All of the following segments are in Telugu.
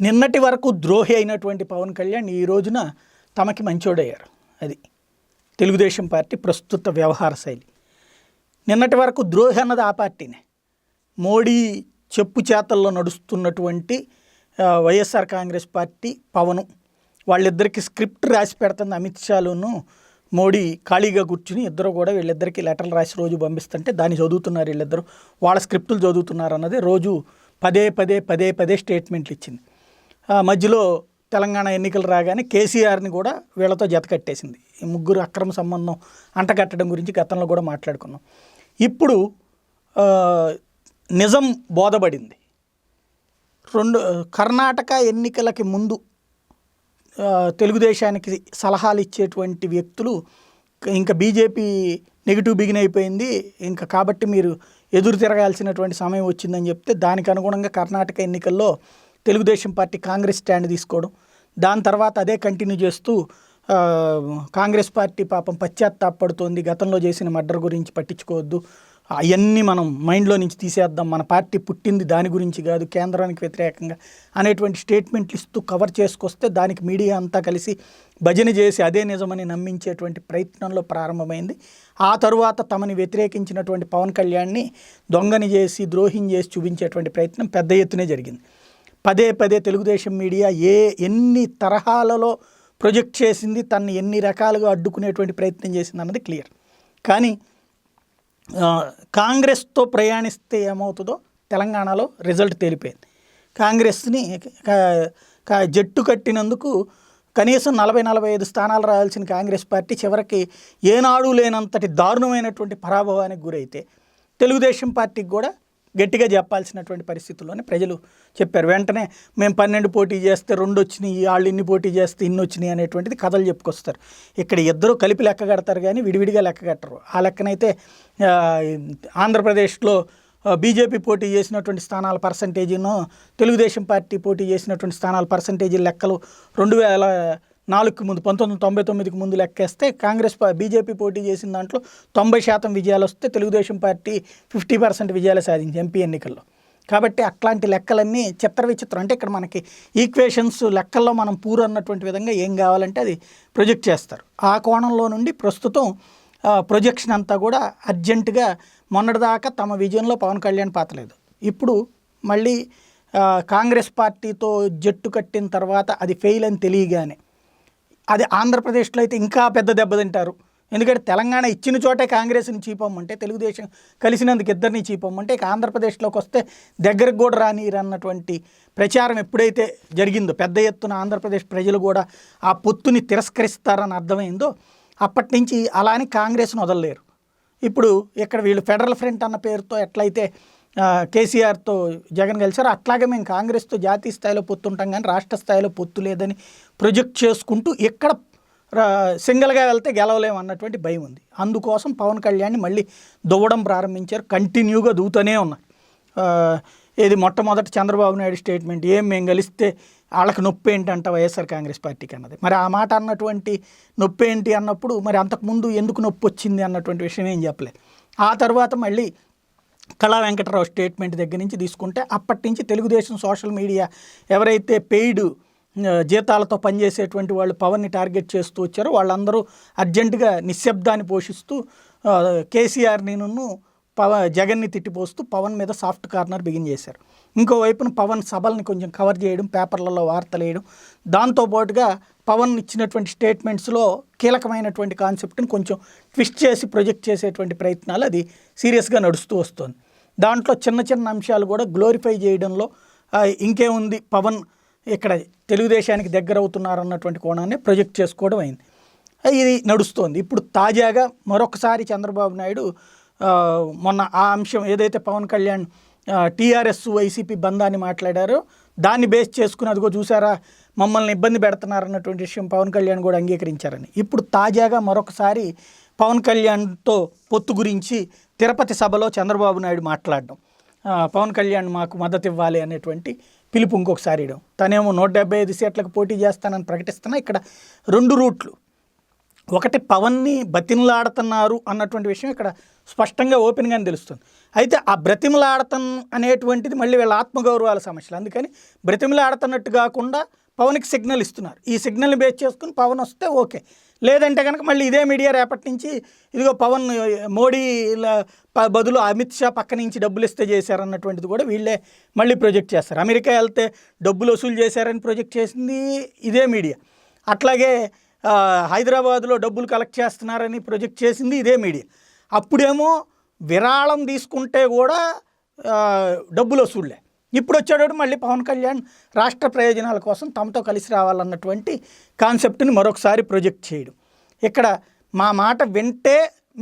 నిన్నటి వరకు ద్రోహి అయినటువంటి పవన్ కళ్యాణ్ ఈ రోజున తమకి మంచోడయ్యారు. అది తెలుగుదేశం పార్టీ ప్రస్తుత వ్యవహార శైలి. నిన్నటి వరకు ద్రోహి అన్నది ఆ పార్టీనే. మోడీ చెప్పు చేతల్లో నడుస్తున్నటువంటి వైఎస్ఆర్ కాంగ్రెస్ పార్టీ పవను. వాళ్ళిద్దరికి స్క్రిప్ట్ రాసి పెడుతుంది అమిత్ షాలోను. మోడీ ఖాళీగా కూర్చుని ఇద్దరు కూడా వీళ్ళిద్దరికి లెటర్లు రాసి రోజు పంపిస్తుంటే దాన్ని చదువుతున్నారు వీళ్ళిద్దరు. వాళ్ళ స్క్రిప్టులు చదువుతున్నారు అన్నది రోజు పదే పదే పదే పదే స్టేట్మెంట్లు ఇచ్చింది. మధ్యలో తెలంగాణ ఎన్నికలు రాగానే కేసీఆర్ని కూడా వీళ్ళతో జత కట్టేసింది. ఈ ముగ్గురు అక్రమ సంబంధం అంటగట్టడం గురించి గతంలో కూడా మాట్లాడుకున్నాం. ఇప్పుడు నిజం బోధపడింది. రెండు కర్ణాటక ఎన్నికలకి ముందు తెలుగుదేశానికి సలహాలు ఇచ్చేటువంటి వ్యక్తులు ఇంకా బీజేపీ నెగిటివ్ బిగిన్ అయిపోయింది. ఇంకా కాబట్టి మీరు ఎదురు తిరగాల్సినటువంటి సమయం వచ్చిందని చెప్తే దానికి అనుగుణంగా కర్ణాటక ఎన్నికల్లో తెలుగుదేశం పార్టీ కాంగ్రెస్ స్టాండ్ తీసుకోవడం. దాని తర్వాత అదే కంటిన్యూ చేస్తూ కాంగ్రెస్ పార్టీ పాపం పశ్చాత్తాపడుతోంది. గతంలో చేసిన మర్డర్ గురించి పట్టించుకోవద్దు. అవన్నీ మనం మైండ్లో నుంచి తీసేద్దాం. మన పార్టీ పుట్టింది దాని గురించి కాదు కేంద్రానికి వ్యతిరేకంగా అనేటువంటి స్టేట్మెంట్లు ఇస్తూ కవర్ చేసుకొస్తే దానికి మీడియా అంతా కలిసి భజన చేసి అదే నిజమని నమ్మించేటువంటి ప్రయత్నంలో ప్రారంభమైంది. ఆ తరువాత తమని వ్యతిరేకించినటువంటి పవన్ కళ్యాణ్ని దొంగని చేసి ద్రోహిని చేసి చూపించేటువంటి ప్రయత్నం పెద్ద ఎత్తునే జరిగింది. పదే పదే తెలుగుదేశం మీడియా ఏ ఎన్ని తరహాలలో ప్రొజెక్ట్ చేసింది తన్ని ఎన్ని రకాలుగా అడ్డుకునేటువంటి ప్రయత్నం చేసింది అన్నది క్లియర్. కానీ కాంగ్రెస్తో ప్రయాణిస్తే ఏమవుతుందో తెలంగాణలో రిజల్ట్ తేలిపోయింది. కాంగ్రెస్ని జట్టు కట్టినందుకు కనీసం నలభై నలభై ఐదు స్థానాలు రావాల్సిన కాంగ్రెస్ పార్టీ చివరికి ఏనాడు లేనంతటి దారుణమైనటువంటి పరాభవానికి గురైతే తెలుగుదేశం పార్టీకి కూడా గట్టిగా చెప్పాల్సినటువంటి పరిస్థితుల్లోనే ప్రజలు చెప్పారు. వెంటనే మేము పన్నెండు పోటీ చేస్తే రెండు వచ్చినాయి వాళ్ళు ఇన్ని పోటీ చేస్తే ఇన్ని వచ్చినాయి అనేటువంటిది కథలు చెప్పుకొస్తారు. ఇక్కడ ఇద్దరు కలిపి లెక్క కడతారు కానీ విడివిడిగా లెక్క కట్టరు. ఆ లెక్కనైతే ఆంధ్రప్రదేశ్లో బీజేపీ పోటీ చేసినటువంటి స్థానాల పర్సంటేజీను తెలుగుదేశం పార్టీ పోటీ చేసినటువంటి స్థానాల పర్సంటేజీ లెక్కలు రెండు వేల నాలుగుకి ముందు పంతొమ్మిది వందల తొంభై తొమ్మిదికి ముందు లెక్కేస్తే కాంగ్రెస్ బీజేపీ పోటీ చేసిన దాంట్లో తొంభై శాతం విజయాలు వస్తే తెలుగుదేశం పార్టీ ఫిఫ్టీ పర్సెంట్ విజయాలు సాధించింది ఎంపీ ఎన్నికల్లో. కాబట్టి అట్లాంటి లెక్కలన్నీ చిత్ర విచిత్రం. అంటే ఇక్కడ మనకి ఈక్వేషన్స్ లెక్కల్లో మనం పూర్ అన్నటువంటి విధంగా ఏం కావాలంటే అది ప్రొజెక్ట్ చేస్తారు. ఆ కోణంలో నుండి ప్రస్తుతం ప్రొజెక్షన్ అంతా కూడా అర్జెంటుగా మొన్నటిదాకా తమ విజయంలో పవన్ కళ్యాణ్ పాతలేదు ఇప్పుడు మళ్ళీ కాంగ్రెస్ పార్టీతో జట్టు కట్టిన తర్వాత అది ఫెయిల్ అని తెలియగానే అది ఆంధ్రప్రదేశ్లో అయితే ఇంకా పెద్ద దెబ్బతింటారు ఎందుకంటే తెలంగాణ ఇచ్చిన చోటే కాంగ్రెస్ని చీపమ్మంటే తెలుగుదేశం కలిసినందుకు ఇద్దరిని చీపమ్మంటే ఇక ఆంధ్రప్రదేశ్లోకి వస్తే దగ్గరకు కూడా రానీరు అన్నటువంటి ప్రచారం ఎప్పుడైతే జరిగిందో పెద్ద ఎత్తున ఆంధ్రప్రదేశ్ ప్రజలు కూడా ఆ పొత్తుని తిరస్కరిస్తారని అర్థమైందో అప్పటి నుంచి అలా అని కాంగ్రెస్ను వదలలేరు. ఇప్పుడు ఇక్కడ వీళ్ళు ఫెడరల్ ఫ్రంట్ అన్న పేరుతో ఎట్లయితే కేసీఆర్తో జగన్ కలిసారు అట్లాగే మేము కాంగ్రెస్తో జాతీయ స్థాయిలో పొత్తుంటాం కానీ రాష్ట్ర స్థాయిలో పొత్తు లేదని ప్రొజెక్ట్ చేసుకుంటూ ఎక్కడ సింగిల్గా వెళ్తే గెలవలేము అన్నటువంటి భయం ఉంది. అందుకోసం పవన్ కళ్యాణ్ని మళ్ళీ దువ్వడం ప్రారంభించారు. కంటిన్యూగా దూతూనే ఉన్నారు. ఇది మొట్టమొదటి చంద్రబాబు నాయుడు స్టేట్మెంట్ ఏం మేము కలిస్తే వాళ్ళకి నొప్పి ఏంటంట వైఎస్ఆర్ కాంగ్రెస్ పార్టీకి అన్నది. మరి ఆ మాట అన్నటువంటి నొప్పి ఏంటి అన్నప్పుడు మరి అంతకుముందు ఎందుకు నొప్పి వచ్చింది అన్నటువంటి విషయం ఏం చెప్పలేదు. ఆ తర్వాత మళ్ళీ కళా వెంకటరావు స్టేట్మెంట్ దగ్గర నుంచి తీసుకుంటే అప్పటి నుంచి తెలుగుదేశం సోషల్ మీడియా ఎవరైతే పెయిడ్ జీతాలతో పనిచేసేటువంటి వాళ్ళు పవన్ని టార్గెట్ చేస్తూ వచ్చారో వాళ్ళందరూ అర్జెంటుగా నిశ్శబ్దాన్ని పోషిస్తూ కేసీఆర్ కేసీఆర్ని పవ జగన్ని తిట్టిపోస్తూ పవన్ మీద సాఫ్ట్ కార్నర్ బిగిన్ చేశారు. ఇంకోవైపున పవన్ సభల్ని కొంచెం కవర్ చేయడం పేపర్లలో వార్తలు వేయడం దాంతోపాటుగా పవన్ ఇచ్చినటువంటి స్టేట్మెంట్స్లో కీలకమైనటువంటి కాన్సెప్ట్ని కొంచెం ట్విస్ట్ చేసి ప్రొజెక్ట్ చేసేటువంటి ప్రయత్నాలు అది సీరియస్గా నడుస్తూ వస్తుంది. దాంట్లో చిన్న చిన్న అంశాలు కూడా గ్లోరిఫై చేయడంలో ఇంకేముంది? పవన్ ఇక్కడ తెలుగుదేశానికి దగ్గర అవుతున్నారన్నటువంటి కోణాన్ని ప్రొజెక్ట్ చేసుకోవడం అయింది. ఇది నడుస్తోంది. ఇప్పుడు తాజాగా మరొకసారి చంద్రబాబు నాయుడు మొన్న ఆ అంశం ఏదైతే పవన్ కళ్యాణ్ టీఆర్ఎస్ వైసీపీ బంధాన్ని మాట్లాడారో దాన్ని బేస్ చేసుకుని అదిగో చూసారా? మమ్మల్ని ఇబ్బంది పెడుతున్నారన్నటువంటి విషయం పవన్ కళ్యాణ్ కూడా అంగీకరించారని. ఇప్పుడు తాజాగా మరొకసారి పవన్ కళ్యాణ్తో పొత్తు గురించి తిరుపతి సభలో చంద్రబాబు నాయుడు మాట్లాడడం. పవన్ కళ్యాణ్ మాకు మద్దతు ఇవ్వాలి అనేటువంటి పిలుపు ఇంకొకసారి ఇవ్వడం. తనేమో నూట డెబ్బై ఐదు సీట్లకు పోటీ చేస్తానని ప్రకటిస్తున్నా. ఇక్కడ రెండు రూట్లు. ఒకటి పవన్ని బతిమలాడుతున్నారు అన్నటువంటి విషయం ఇక్కడ స్పష్టంగా ఓపెన్గానే తెలుస్తుంది. అయితే ఆ బ్రతిమలాడతం అనేటువంటిది మళ్ళీ వీళ్ళ ఆత్మగౌరవాల సమస్యలు. అందుకని బ్రతిమలాడుతున్నట్టు కాకుండా పవన్కి సిగ్నల్ ఇస్తున్నారు. ఈ సిగ్నల్ని బేస్ చేసుకుని పవన్ వస్తే ఓకే. లేదంటే కనుక మళ్ళీ ఇదే మీడియా రేపటి నుంచి ఇదిగో పవన్ మోడీ బదులు అమిత్ షా పక్క నుంచి డబ్బులు ఇస్తే చేశారన్నటువంటిది కూడా వీళ్ళే మళ్ళీ ప్రొజెక్ట్ చేస్తారు. అమెరికా వెళ్తే డబ్బులు వసూలు చేశారని ప్రొజెక్ట్ చేసింది ఇదే మీడియా. అట్లాగే హైదరాబాద్లో డబ్బులు కలెక్ట్ చేస్తున్నారని ప్రొజెక్ట్ చేసింది ఇదే మీడియా. అప్పుడేమో విరాళం తీసుకుంటే కూడా డబ్బులు వసూళ్ళే. ఇప్పుడు వచ్చాడు మళ్ళీ పవన్ కళ్యాణ్ రాష్ట్ర ప్రయోజనాల కోసం తమతో కలిసి రావాలన్నటువంటి కాన్సెప్ట్ని మరొకసారి ప్రొజెక్ట్ చేయడం. ఇక్కడ మా మాట వింటే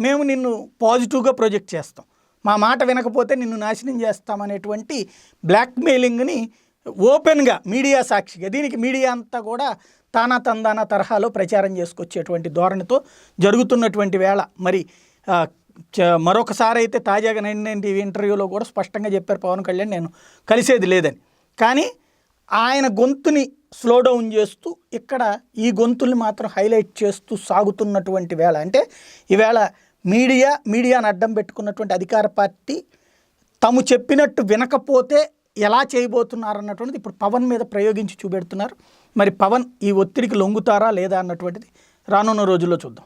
మేము నిన్ను పాజిటివ్గా ప్రొజెక్ట్ చేస్తాం. మా మాట వినకపోతే నిన్ను నాశనం చేస్తామనేటువంటి బ్లాక్మెయిలింగ్ని ఓపెన్గా మీడియా సాక్షిగా దీనికి మీడియా అంతా కూడా తానా తందానా తరహాలో ప్రచారం చేసుకొచ్చేటువంటి ధోరణితో జరుగుతున్నటువంటి వేళ. మరి మరొకసారి అయితే తాజాగా నైన్ నైన్ టీవీ ఇంటర్వ్యూలో కూడా స్పష్టంగా చెప్పారు పవన్ కళ్యాణ్ నేను కలిసేది లేదని. కానీ ఆయన గొంతుని స్లో డౌన్ చేస్తూ ఇక్కడ ఈ గొంతుల్ని మాత్రం హైలైట్ చేస్తూ సాగుతున్నటువంటి వేళ. అంటే ఈవేళ మీడియా మీడియాను అడ్డం పెట్టుకున్నటువంటి అధికార పార్టీ తాము చెప్పినట్టు వినకపోతే ఎలా చేయబోతున్నారు అన్నటువంటిది ఇప్పుడు పవన్ మీద ప్రయోగించి చూపెడుతున్నారు. మరి పవన్ ఈ ఒత్తిడికి లొంగుతారా లేదా అన్నటువంటిది రానున్న రోజుల్లో చూద్దాం.